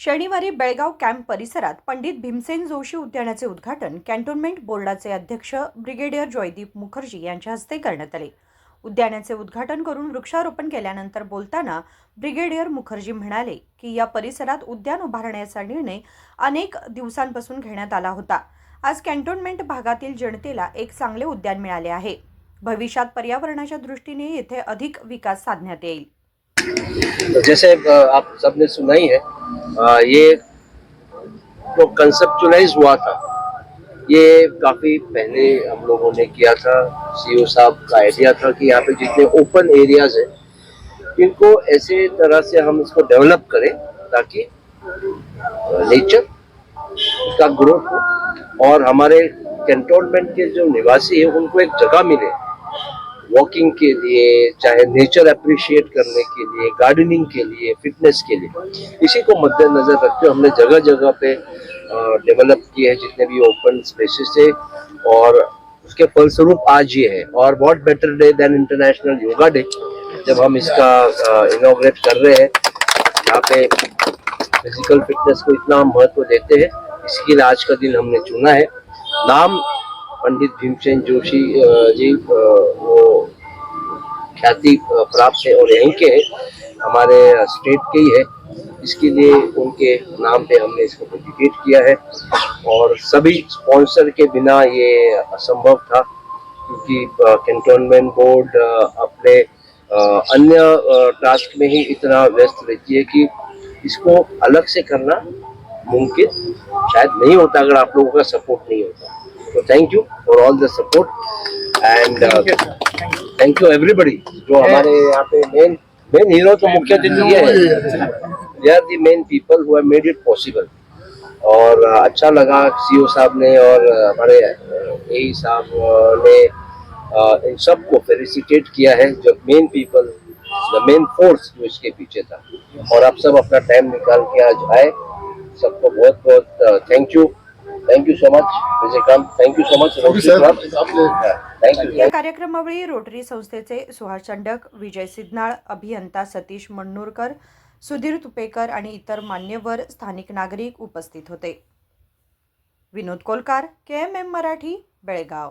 शनिवारी बेळगाव कॅम्प परिसरात पंडित भीमसेन जोशी उद्यानाचे उद्घाटन कॅन्टोन्मेंट बोर्डाचे अध्यक्ष ब्रिगेडियर जॉयदीप मुखर्जी यांच्या हस्ते करण्यात आले. उद्यानाचे उद्घाटन करून वृक्षारोपण केल्यानंतर बोलताना ब्रिगेडियर मुखर्जी म्हणाले की या परिसरात उद्यान उभारण्याचा निर्णय अनेक दिवसांपासून घेण्यात आला होता. आज कॅन्टोन्मेंट भागातील जनतेला एक चांगले उद्यान मिळाले आहे. भविष्यात पर्यावरणाच्या दृष्टीने येथे अधिक विकास साधण्यात येईल. तो जैसे आप सबने सुना ही है अ, ये जो कंसेप्चुलाइज हुआ था। ये काफ़ी पहले हम लोगों ने किया था सीईओ साहब का आइडिया था कि यहाँ पे जितने ओपन एरियाज़ हैं इनको ऐसे तरह से हम इसको डेवलप करें ताकि नेचर का ग्रोथ हो और हमारे कैंटोनमेंट के जो निवासी हैं उनको एक जगह मिले। वॉकिंग के लिए, चाहे नेचर अप्रिशिएट करने के लिए गार्डनिंग के लिए फिटनेस के लिए, इसी को मद्देनजर रखते हुए हमने जगह जगह पे डेवलप किए हैं जितने भी ओपन स्पेसेस थे और उसके फलस्वरूप आज ये है। और बहुत better day than international yoga day जब हम इसका इनोग्रेट कर रहे हैं। यहाँ पे फ़िज़िकल फिटनेस को इतना महत्व देते हैं। इसके लिए आज का दिन हमने चुना है। नाम पंडित भीमसेन जोशी जी ख्याति प्राप्त है और यहीं के हैं। हमारे स्टेट के ही है। इसके लिए उनके नाम पे हमने इसको डेडिकेट किया है। और सभी स्पॉन्सर के बिना ये असंभव था, क्योंकि कैंटोनमेंट बोर्ड अपने अन्य टास्क में ही इतना व्यस्त रहती है कि इसको अलग से करना मुमकिन शायद नहीं होता, अगर आप लोगों का सपोर्ट नहीं होता। तो thank you for all the support and thank you everybody जो हमारे यहाँ पे मेन मेन हीरो तो मुख्य अतिथि ये है। They are the main people who made it possible और अच्छा लगा सीईओ साहब ने और हमारे ए साहब अ, ने अ, इन सबको फेलिसिटेट किया है जो main people the main force जो इसके पीछे था। और आप सब अपना टाइम निकाल के आज आए। सबको बहुत बहुत thank you you so much Vijaykant thank you so much thank you या कार्यक्रमावेळी रोटरी संस्थेचे सुहास चंडक विजय सिद्धनाळ अभियंता सतीश मण्णूरकर सुधीर तुपेकर आणि इतर मान्यवर स्थानिक नागरिक उपस्थित होते. विनोद कोलकार के एम एम मराठी बेळगाव.